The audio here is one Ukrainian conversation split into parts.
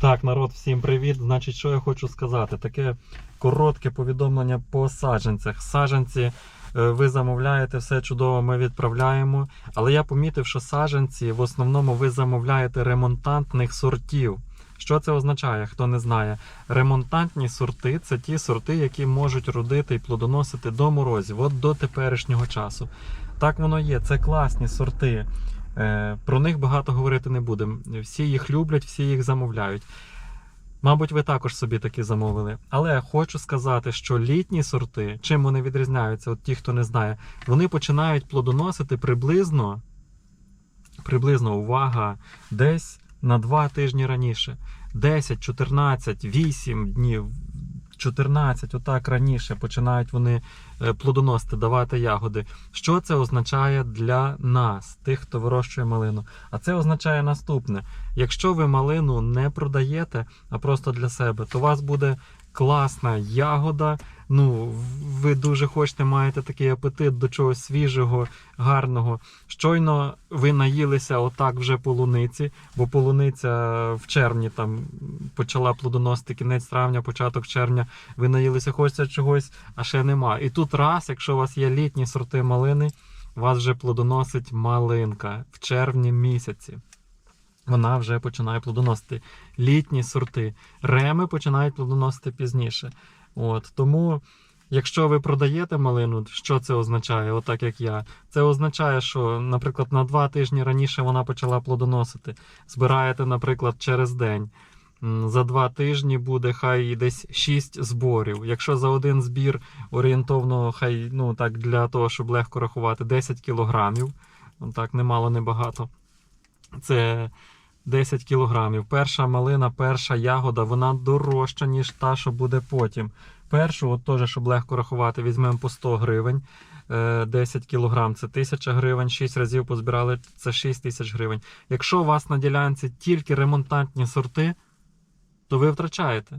Так, народ, всім привіт. Значить, що я хочу сказати? Таке коротке повідомлення по саджанцях. Саджанці е, ви замовляєте, все чудово, ми відправляємо. Але я помітив, що саджанці в основному ви замовляєте ремонтантних сортів. Що це означає, хто не знає? Ремонтантні сорти це ті сорти, які можуть родити і плодоносити до морозів, от до теперішнього часу. Так воно є, це класні сорти. Е, Про них багато говорити не будемо. Всі їх люблять, всі їх замовляють. Мабуть, ви також собі такі замовили. Але хочу сказати, що літні сорти, чим вони відрізняються, от ті, хто не знає, вони починають плодоносити приблизно, приблизно увага, десь на 2 тижні раніше. 10, 14, 8 днів, 14, отак раніше починають вони е, плодоносити, давати ягоди. Що це означає для нас, тих, хто вирощує малину? А це означає наступне: якщо ви малину не продаєте, а просто для себе, то у вас буде класна ягода. Ну, ви дуже хочете, маєте такий апетит до чогось свіжого, гарного. Щойно ви наїлися отак вже полуниці, бо полуниця в червні там почала плодоносити кінець травня, початок червня. Ви наїлися, хочеться чогось, а ще нема. І тут раз, якщо у вас є літні сорти малини, вас вже плодоносить малинка в червні місяці. Вона вже починає плодоносити. Літні сорти. Реми починають плодоносити пізніше. От, тому, якщо ви продаєте малину, що це означає, отак як я? Це означає, що, наприклад, на два тижні раніше вона почала плодоносити. Збираєте, наприклад, через день. За два тижні буде хай десь 6 зборів. Якщо за один збір орієнтовно, хай ну так для того, щоб легко рахувати, 10 кілограмів. Ну, Так, немало, небагато. Це 10 кілограмів. Перша малина, перша ягода, вона дорожча, ніж та, що буде потім. Першу, от теж, щоб легко рахувати, візьмемо по 100 гривень. Е, 10 кілограм це 1000 гривень, 6 разів позбирали, це 6 тисяч гривень. Якщо у вас на ділянці тільки ремонтантні сорти, то ви втрачаєте.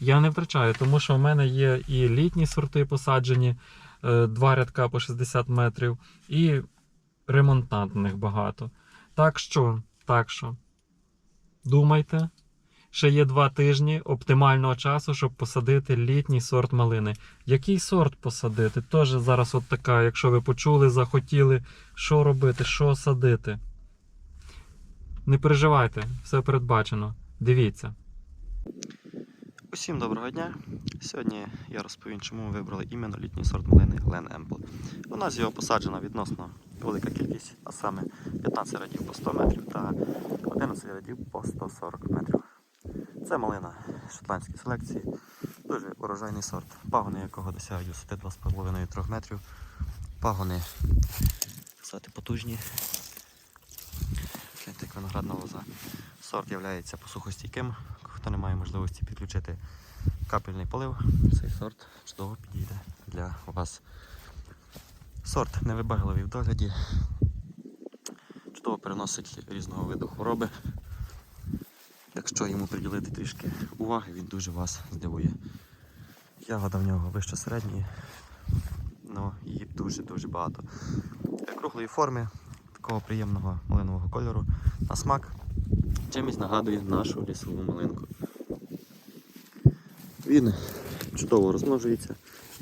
Я не втрачаю, тому що в мене є і літні сорти посаджені, е, два рядка по 60 метрів, і ремонтантних багато. Так що, так що, думайте, ще є два тижні оптимального часу, щоб посадити літній сорт малини. Який сорт посадити? Теж зараз от така, якщо ви почули, захотіли, що робити, що садити. Не переживайте, все передбачено. Дивіться. Усім доброго дня! Сьогодні я розповім, чому ми вибрали іменно літній сорт малини Лен Емпл. У нас його посаджена відносно велика кількість, а саме 15 рядів по 100 метрів та 11 рядів по 140 метрів. Це малина шотландської селекції, дуже урожайний сорт, пагони якого досягають висоти 2,5-3 метрів. Пагони сказати, потужні. Як виноградна лоза. Сорт є посухостійким. Хто не має можливості підключити капельний полив, цей сорт чудово підійде для вас. Сорт невибагливий в догляді, чудово переносить різного виду хвороби. Якщо йому приділити трішки уваги, він дуже вас здивує. Ягода в нього вище середньої, але її дуже-дуже багато. Круглої форми, такого приємного малинового кольору на смак чимось нагадує нашу лісову малинку. Він чудово розмножується,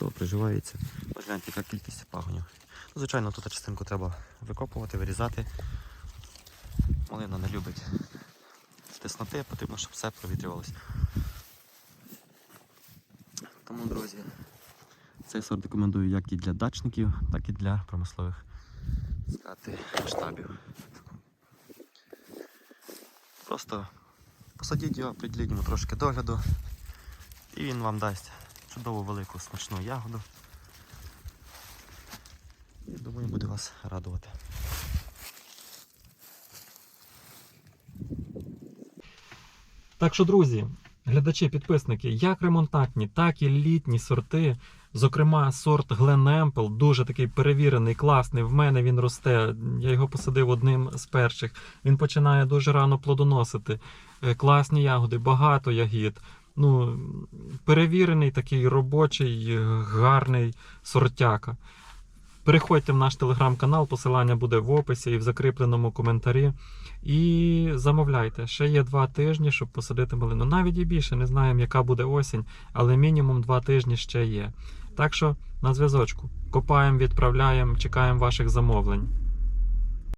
чудово приживається. Ось гляньте, яка кількість пагонів. Ну, звичайно, тут частинку треба викопувати, вирізати. Малина не любить тесноти, потрібно, щоб все провітрювалося. Тому, друзі, цей сорт рекомендую як і для дачників, так і для промислових сказати, масштабів. Просто посадіть його, приділіть йому трошки догляду, і він вам дасть чудову велику смачну ягоду. Я думаю, буде вас радувати. Так що, друзі, глядачі, підписники, як ремонтантні, так і літні сорти. Зокрема, сорт Glen Ample, дуже такий перевірений, класний. В мене він росте. Я його посадив одним з перших. Він починає дуже рано плодоносити. Е, Класні ягоди, багато ягід. Ну, перевірений такий робочий, е, гарний сортяка. Переходьте в наш телеграм-канал, посилання буде в описі і в закріпленому коментарі. І замовляйте. Ще є два тижні, щоб посадити малину. Навіть і більше, не знаємо, яка буде осінь, але мінімум два тижні ще є. Так що на зв'язочку. Копаємо, відправляємо, чекаємо ваших замовлень.